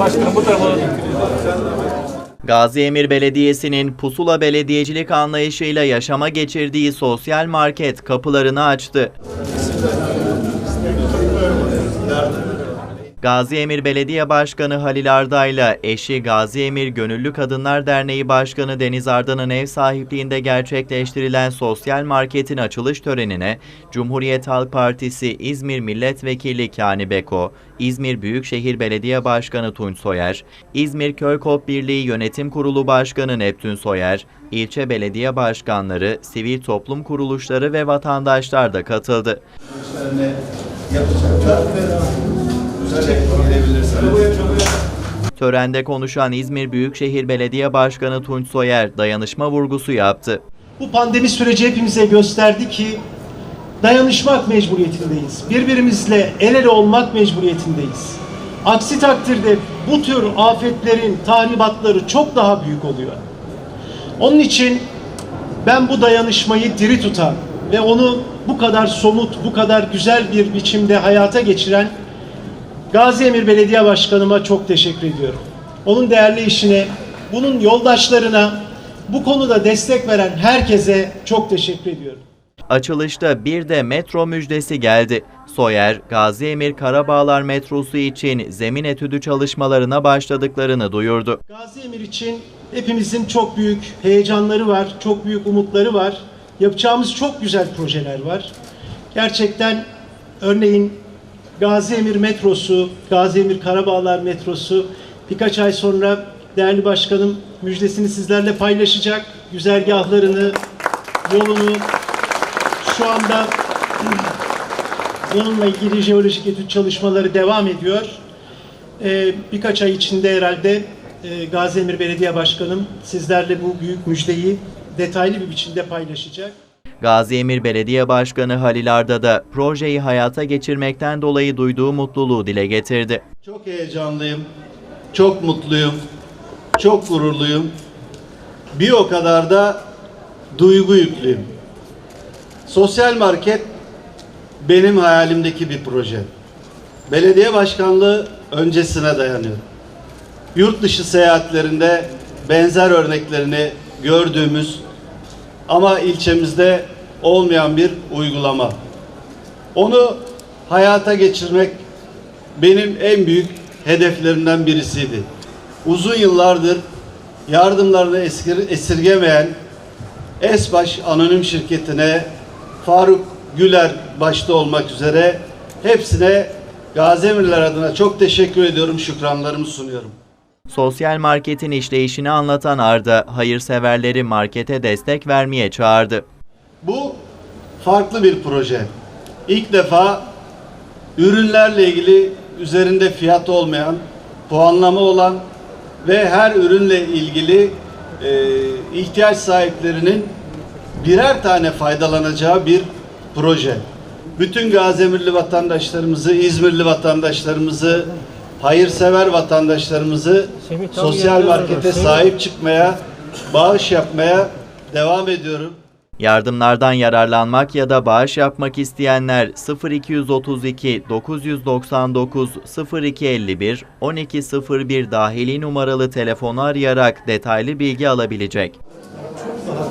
Başkanım bu tarafa Gazi Emir Belediyesi'nin pusula belediyecilik anlayışıyla yaşama geçirdiği sosyal market kapılarını açtı. Gazi Emir Belediye Başkanı Halil Arda ile eşi Gazi Emir Gönüllü Kadınlar Derneği Başkanı Deniz Arda'nın ev sahipliğinde gerçekleştirilen sosyal marketin açılış törenine Cumhuriyet Halk Partisi İzmir Milletvekili Kani Beko, İzmir Büyükşehir Belediye Başkanı Tunç Soyer, İzmir Köykop Birliği Yönetim Kurulu Başkanı Neptün Soyer, ilçe belediye başkanları, sivil toplum kuruluşları ve vatandaşlar da katıldı. Törende konuşan İzmir Büyükşehir Belediye Başkanı Tunç Soyer dayanışma vurgusu yaptı. Bu pandemi süreci hepimize gösterdi ki dayanışmak mecburiyetindeyiz. Birbirimizle el ele olmak mecburiyetindeyiz. Aksi takdirde bu tür afetlerin tahribatları çok daha büyük oluyor. Onun için ben bu dayanışmayı diri tutan ve onu bu kadar somut, bu kadar güzel bir biçimde hayata geçiren Gazi Emir Belediye Başkanıma çok teşekkür ediyorum. Onun değerli işine, bunun yoldaşlarına, bu konuda destek veren herkese çok teşekkür ediyorum. Açılışta bir de metro müjdesi geldi. Soyer, Gazi Emir Karabağlar metrosu için zemin etüdü çalışmalarına başladıklarını duyurdu. Gazi Emir için hepimizin çok büyük heyecanları var, çok büyük umutları var. Yapacağımız çok güzel projeler var. Gerçekten örneğin Gazi Emir metrosu, Gazi Emir Karabağlar metrosu birkaç ay sonra değerli başkanım müjdesini sizlerle paylaşacak. Güzergahlarını, yolunu şu anda bununla ilgili jeolojik etüt çalışmaları devam ediyor. Ee, birkaç ay içinde herhalde e, Gazi Emir Belediye Başkanım sizlerle bu büyük müjdeyi detaylı bir biçimde paylaşacak. Gazi Emir Belediye Başkanı Halil Arda da projeyi hayata geçirmekten dolayı duyduğu mutluluğu dile getirdi. Çok heyecanlıyım, çok mutluyum, çok gururluyum. Bir o kadar da duygu yüklüyüm. Sosyal market benim hayalimdeki bir proje. Belediye başkanlığı öncesine dayanıyor. Yurt dışı seyahatlerinde benzer örneklerini gördüğümüz ama ilçemizde olmayan bir uygulama. Onu hayata geçirmek benim en büyük hedeflerimden birisiydi. Uzun yıllardır yardımlarını esir- esirgemeyen Esbaş Anonim Şirketi'ne Faruk Güler başta olmak üzere hepsine Gazemirler adına çok teşekkür ediyorum, şükranlarımı sunuyorum. Sosyal marketin işleyişini anlatan Arda, hayırseverleri markete destek vermeye çağırdı. Bu farklı bir proje. İlk defa ürünlerle ilgili üzerinde fiyat olmayan, puanlama olan ve her ürünle ilgili e, ihtiyaç sahiplerinin birer tane faydalanacağı bir proje. Bütün Gazemirli vatandaşlarımızı, İzmirli vatandaşlarımızı, hayırsever vatandaşlarımızı sosyal markete sahip çıkmaya, bağış yapmaya devam ediyorum. Yardımlardan yararlanmak ya da bağış yapmak isteyenler 0232 999 0251 1201 dahili numaralı telefonu arayarak detaylı bilgi alabilecek. Çok daha